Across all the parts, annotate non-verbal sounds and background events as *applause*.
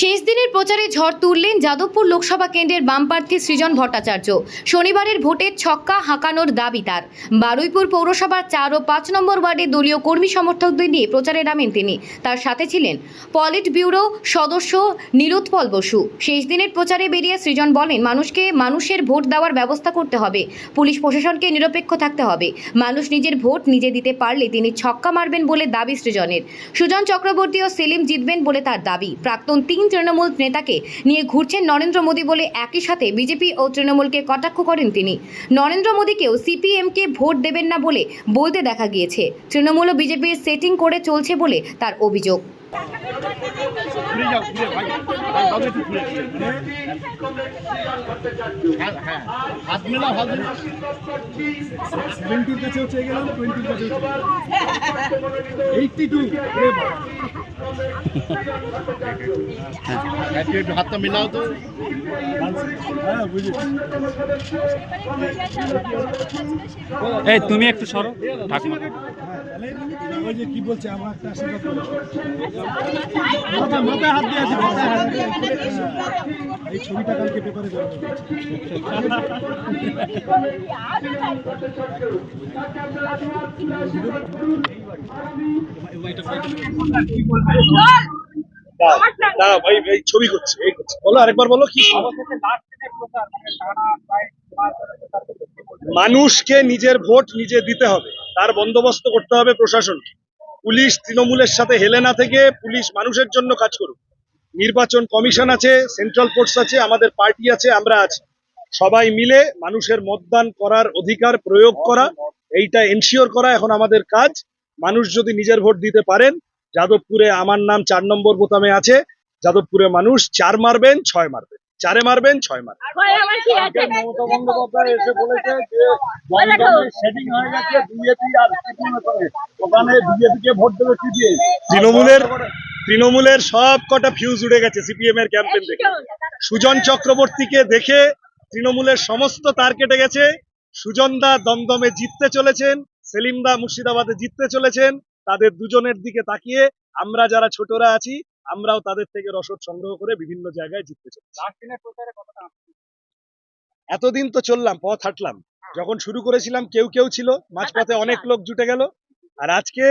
শেষ দিনের প্রচারে ঝড় তুললেন যাদবপুর লোকসভা কেন্দ্রের বাম প্রার্থী সৃজন ভট্টাচার্য। শনিবারের ভোটের ছক্কা হাঁকানোর দাবি তার। বারুইপুর পৌরসভার চার ও পাঁচ নম্বর ওয়ার্ডে দলীয় কর্মী সমর্থকদের নিয়ে প্রচারে নামেন তিনি। তার সাথে ছিলেন পলিট ব্যুরো সদস্য নীলোৎপল বসু। শেষ দিনের প্রচারে বেরিয়ে সৃজন বলেন, মানুষকে মানুষের ভোট দেওয়ার ব্যবস্থা করতে হবে। পুলিশ প্রশাসনকে নিরপেক্ষ থাকতে হবে। মানুষ নিজের ভোট নিজে দিতে পারলে তিনি ছক্কা মারবেন বলে দাবি সৃজনের। সুজন চক্রবর্তী ও সেলিম জিতবেন বলে তার দাবি। প্রাক্তন তিন তৃণমূল নেতাকে নিয়ে ঘুরছেন নরেন্দ্র মোদী বলে একই সাথে বিজেপি ও তৃণমূলকে কটাক্ষ করেন তিনি নরেন্দ্র মোদীকেও সিপিএমকে ভোট দেবেন না বলে বলতে দেখা গিয়েছে তৃণমূল ও বিজেপির সেটিং করে চলছে বলে তার অভিযোগ হ্যাঁ হ্যাঁ টু হাতটা মেলাও তো এই, তুমি একটু সরো, ঠাকুমা। ওই যে বলছে আমার একটা হাত ছবিটা কালকে পেপারে ছবি করছে বলো, আরেকবার বলো, কি মানুষকে নিজের ভোট নিজে দিতে হবে। তার বন্দোবস্ত করতে হবে প্রশাসনকে পুলিশ তৃণমূলের সাথে হেলে না থেকে পুলিশ মানুষের জন্য কাজ করুক। নির্বাচন কমিশন আছে, সেন্ট্রাল ফোর্স আছে, আমাদের পার্টি আছে, আমরা আছি। সবাই মিলে মানুষের মতদান করার অধিকার প্রয়োগ করা, এইটা এনশিওর করা এখন আমাদের কাজ। মানুষ যদি নিজের ভোট দিতে পারেন যাদবপুরে আমার নাম চার নম্বর বোতামে আছে। যাদবপুরে মানুষ চার মারবেন ছয় মারবেন। চারে মারবেন ছয় মারবেন। আমার কি আছে? মমতা বন্দ্যোপাধ্যায় এসে বলেছে যে বলে তো। সেটিং গেছে বিজেপি আর সিপিএম ওখানে বিজেপি কে ভোট দেবে তৃণমূলের তৃণমূলের সব কটা ফিউজ উড়ে গেছে সিপিএম এর ক্যাম্পেন থেকে সুজন চক্রবর্তীকে দেখে তৃণমূলের সমস্ত তার কেটে গেছে। সুজন দা দমদমে জিততে চলেছেন। সেলিম দা মুর্শিদাবাদে জিততে চলেছেন তাদের দুজনের দিকে তাকিয়ে আমরা যারা ছোটরা আছি আমরাও তাদের থেকে রসদ সংগ্রহ করে বিভিন্ন জায়গায় জিততে চলেছি। এতদিন তো চললাম পথ হাঁটলাম। যখন শুরু করেছিলাম কেউ কেউ ছিল মাঝপথে অনেক *laughs* লোক জুটে গেল। আর আজকে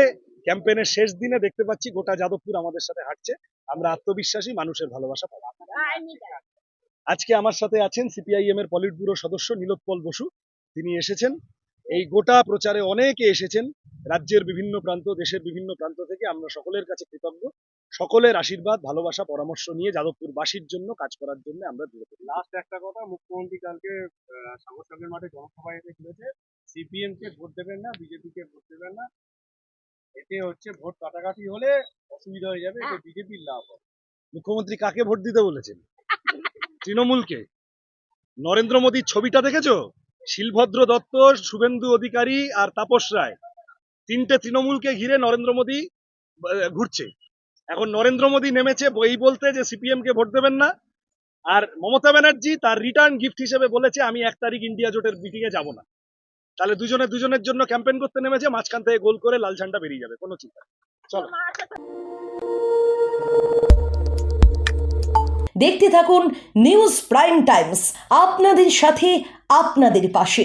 ক্যাম্পেনের শেষ দিনে দেখতে পাচ্ছি গোটা যাদবপুর আমাদের সাথে হাঁটছে। আমরা আত্মবিশ্বাসী মানুষের ভালোবাসা পাবো। আজকে আমার সাথে আছেন সিপিআইএম এর পলিট ব্যুরো সদস্য নীলোৎপল বসু। তিনি এসেছেন। এই গোটা প্রচারে অনেকে এসেছেন রাজ্যের বিভিন্ন প্রান্ত দেশের বিভিন্ন প্রান্ত থেকে। আমরা সকলের কাছে কৃতজ্ঞ। সকলের আশীর্বাদ ভালোবাসা পরামর্শ নিয়ে যাদবপুর বাসীর জন্য কাজ করার জন্য আমরা দূরে লাস্ট একটা কথা মুখ্যমন্ত্রী কালকে সাগরসঙ্গের মাঠে জনসভায় এসে বলেছে সিপিএম কে ভোট দেবেন না বিজেপি কে ভোট দেবেন না। এতে হচ্ছে ভোট কাটাকাটি হলে অসুবিধা হয়ে যাবে বিজেপির লাভ হবে। মুখ্যমন্ত্রী কাকে ভোট দিতে বলেছেন? তৃণমূলকে? নরেন্দ্র মোদীর ছবিটা দেখেছ? শিলভদ্র দত্ত, শুভেন্দু অধিকারী আর তাপস রায়। তিনটে তৃণমূলকে ঘিরে নরেন্দ্র মোদী ঘুরছে। এখন নরেন্দ্র মোদী নেমেছে এই বলতে যে সিপিএম কে ভোট দেবেন না। আর মমতা ব্যানার্জি তার রিটার্ন গিফট হিসেবে বলেছে, আমি এক তারিখ ইন্ডিয়া জোটের মিটিং এ যাব না। তাহলে দুজনে দুজনের জন্য ক্যাম্পেইন করতে নেমেছে, মাঝখান থেকে গোল করে লাল ঝান্ডা বেরিয়ে যাবে, কোনো চিন্তা। চলো। দেখতে থাকুন নিউজ প্রাইম টাইমস। আপনাদের সাথে আপনাদের পাশে।